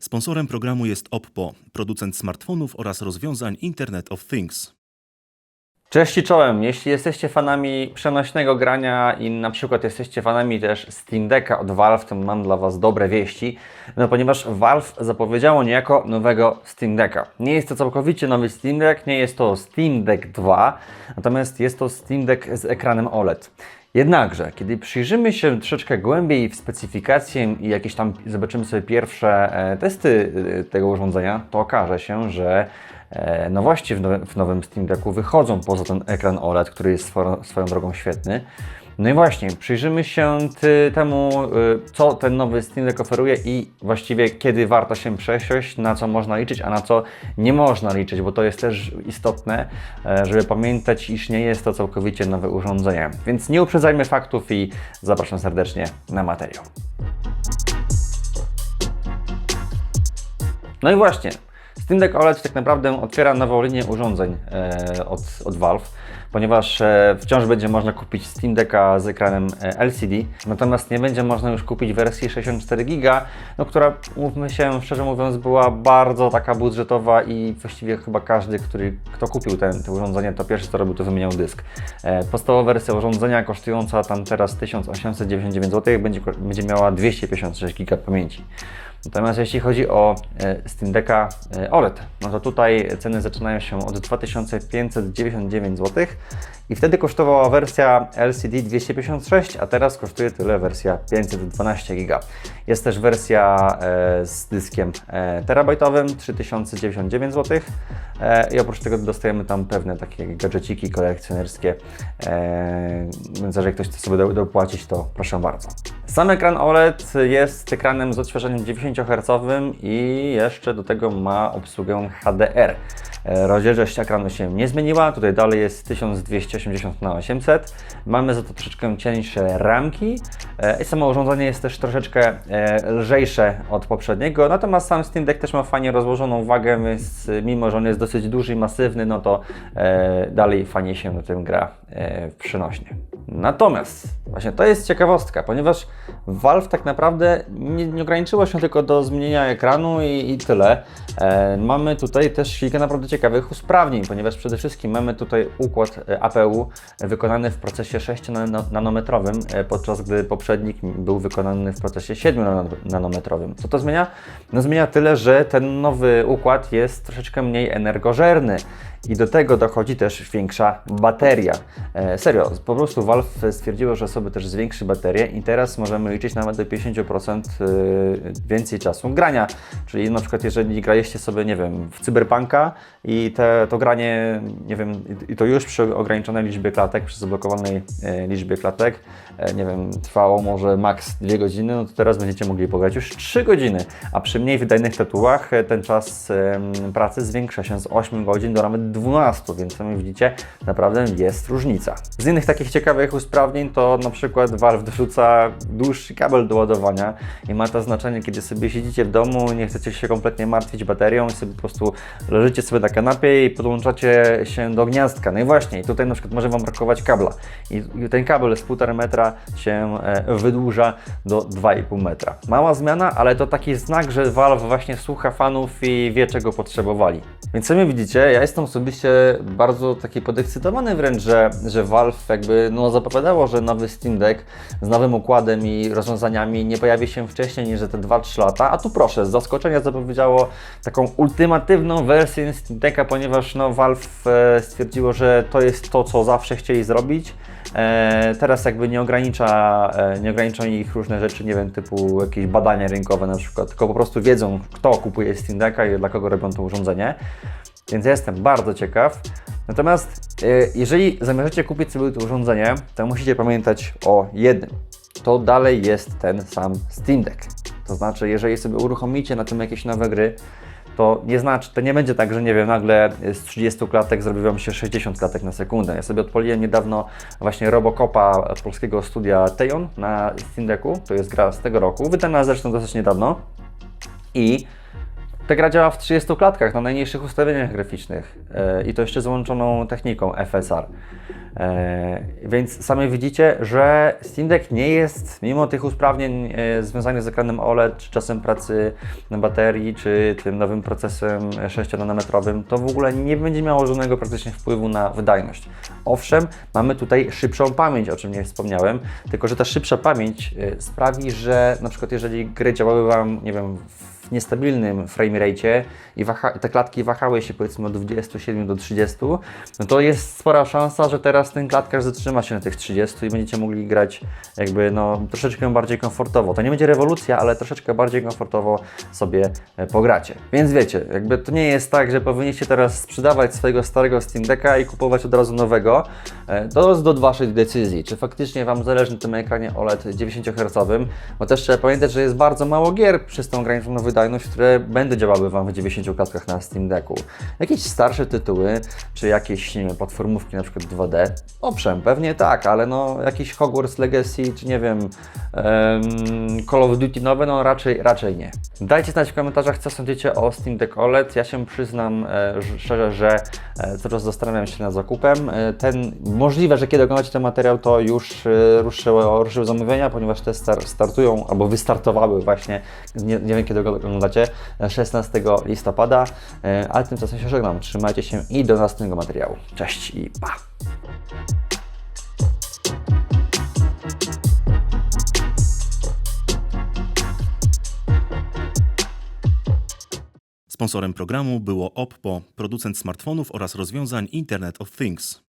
Sponsorem programu jest Oppo, producent smartfonów oraz rozwiązań Internet of Things. Cześć i czołem. Jeśli jesteście fanami przenośnego grania i na przykład jesteście fanami też Steam Decka od Valve, to mam dla Was dobre wieści, no ponieważ Valve zapowiedziało niejako nowego Steam Decka. Nie jest to całkowicie nowy Steam Deck, nie jest to Steam Deck 2, natomiast jest to Steam Deck z ekranem OLED. Jednakże, kiedy przyjrzymy się troszeczkę głębiej w specyfikację i jakieś tam zobaczymy sobie pierwsze e, testy e, tego urządzenia, to okaże się, że e, nowości w, nowym Steam Decku wychodzą poza ten ekran OLED, który jest swoją drogą świetny. No i właśnie, przyjrzymy się temu, y, co ten nowy Steam Deck oferuje i właściwie kiedy warto się przesiąść, na co można liczyć, a na co nie można liczyć, bo to jest też istotne, e, żeby pamiętać, iż nie jest to całkowicie nowe urządzenie. Więc nie uprzedzajmy faktów i zapraszam serdecznie na materiał. No i właśnie, Steam Deck OLED tak naprawdę otwiera nową linię urządzeń e, od, od Valve, ponieważ e, wciąż będzie można kupić Steam Decka z ekranem e, LCD, natomiast nie będzie można już kupić wersji 64 GB, no, która, mówmy się, szczerze mówiąc, była bardzo taka budżetowa i właściwie chyba każdy, który, kto kupił ten, urządzenie, to pierwszy co robił, to wymieniał dysk. Podstawowa wersja urządzenia kosztująca tam teraz 1899 zł będzie, będzie miała 256 GB pamięci. Natomiast jeśli chodzi o e, Steam Decka e, OLED, no to tutaj ceny zaczynają się od 2599 zł i wtedy kosztowała wersja LCD 256, a teraz kosztuje tyle wersja 512 GB. Jest też wersja e, z dyskiem terabajtowym 3099 zł i oprócz tego dostajemy tam pewne takie gadżeciki kolekcjonerskie, więc jeżeli ktoś chce sobie dopłacić, to proszę bardzo. Sam ekran OLED jest ekranem z odświeżeniem 90 Hz i jeszcze do tego ma obsługę HDR. E, rozdzielczość ekranu się nie zmieniła, tutaj dalej jest 1280 na 800 Mamy za to troszeczkę cieńsze ramki e, i samo urządzenie jest też troszeczkę e, lżejsze od poprzedniego, natomiast sam Steam Deck też ma fajnie rozłożoną wagę, więc mimo, że on jest dosyć duży i masywny, no to dalej fajnie się na tym gra przynośnie. Natomiast właśnie to jest ciekawostka, ponieważ Valve tak naprawdę nie, nie ograniczyło się tylko do zmienienia ekranu i, i tyle. Mamy tutaj też kilka naprawdę ciekawych usprawnień, ponieważ przede wszystkim mamy tutaj układ e, APU wykonany w procesie 6-nanometrowym, e, podczas gdy poprzednik był wykonany w procesie 7-nanometrowym. Co to zmienia? No zmienia tyle, że ten nowy układ jest troszeczkę mniej energożerny. I do tego dochodzi też większa bateria. E, serio, po prostu Valve stwierdziło, że sobie też zwiększy baterię i teraz możemy liczyć nawet do 50% e, więcej czasu grania. Czyli na przykład jeżeli graliście sobie, nie wiem, w Cyberpunka i te, to granie, nie wiem, i to już przy ograniczonej liczbie klatek, przy zablokowanej e, liczbie klatek, e, nie wiem, trwało może maks 2 godziny, no to teraz będziecie mogli pograć już 3 godziny, a przy mniej wydajnych tytułach e, ten czas pracy zwiększa się z 8 godzin do nawet 12, więc sami widzicie, naprawdę jest różnica. Z innych takich ciekawych usprawnień to na przykład Valve dorzuca dłuższy kabel do ładowania i ma to znaczenie, kiedy sobie siedzicie w domu, nie chcecie się kompletnie martwić baterią i sobie po prostu leżycie sobie na kanapie i podłączacie się do gniazdka. No i właśnie, tutaj na przykład może Wam brakować kabla i ten kabel z 1,5 metra się e, wydłuża do 2,5 metra. Mała zmiana, ale to taki znak, że Valve właśnie słucha fanów i wie czego potrzebowali. Więc sami widzicie, ja jestem osobiście bardzo taki podekscytowany wręcz, że, że Valve jakby no, zapowiadało, że nowy Steam Deck z nowym układem i rozwiązaniami nie pojawi się wcześniej niż te 2-3 lata, a tu proszę, z zaskoczenia zapowiedziało taką ultimatywną wersję Steam Decka, ponieważ no, Valve e, stwierdziło, że to jest to, co zawsze chcieli zrobić. E, teraz jakby nie ogranicza, e, nie ogranicza ich różne rzeczy, nie wiem, typu jakieś badania rynkowe na przykład, tylko po prostu wiedzą, kto kupuje Steam Decka i dla kogo robią to urządzenie. Więc ja jestem bardzo ciekaw. Natomiast jeżeli zamierzacie kupić sobie to urządzenie, to musicie pamiętać o jednym. To dalej jest ten sam Steam Deck. To znaczy, jeżeli sobie uruchomicie na tym jakieś nowe gry, to nie znaczy, to nie będzie tak, że nie wiem, nagle z 30 klatek zrobi Wam się 60 klatek na sekundę. Ja sobie odpaliłem niedawno właśnie Robocopa polskiego studia Tejon na Steam Decku, to jest gra z tego roku, wydana zresztą dosyć niedawno i ta gra działa w 30 klatkach na najniższych ustawieniach graficznych yy, i to jeszcze z łączoną techniką FSR. E, więc sami widzicie, że Steam Deck nie jest, mimo tych usprawnień e, związanych z ekranem OLED, czy czasem pracy na baterii, czy tym nowym procesem 6-nanometrowym, to w ogóle nie będzie miało żadnego praktycznie wpływu na wydajność. Owszem, mamy tutaj szybszą pamięć, o czym nie wspomniałem, tylko że ta szybsza pamięć e, sprawi, że na przykład jeżeli gry działały Wam, nie wiem, w niestabilnym frame rate i waha, te klatki wahały się powiedzmy od 27 do 30, no to jest spora szansa, że teraz ten klatkarz zatrzyma się na tych 30 i będziecie mogli grać jakby no troszeczkę bardziej komfortowo. To nie będzie rewolucja, ale troszeczkę bardziej komfortowo sobie e, pogracie. Więc wiecie, jakby to nie jest tak, że powinniście teraz sprzedawać swojego starego Steam Decka i kupować od razu nowego. E, To jest do Waszej decyzji, czy faktycznie Wam zależy na tym ekranie OLED 90 Hz, bo też trzeba pamiętać, że jest bardzo mało gier przez tą ograniczoną wydajność, które będą działały Wam w 90 klatkach na Steam Decku. Jakieś starsze tytuły, czy jakieś nie wiem, platformówki na przykład 2D? Owszem, pewnie tak, ale no jakiś Hogwarts Legacy, czy nie wiem, em, Call of Duty nowe, no raczej, raczej nie. Dajcie znać w komentarzach, co sądzicie o Steam Deck OLED. Ja się przyznam e, szczerze, że e, cały czas zastanawiam się nad zakupem. E, ten, możliwe, że kiedy oglądacie ten materiał, to już e, ruszyły, ruszyły zamówienia, ponieważ te star, startują albo wystartowały właśnie, nie, nie wiem kiedy oglądacie, e, 16 listopada. E, ale tymczasem się żegnam. Trzymajcie się i do następnego materiału. Cześć i pa! Sponsorem programu było Oppo, producent smartfonów oraz rozwiązań Internet of Things.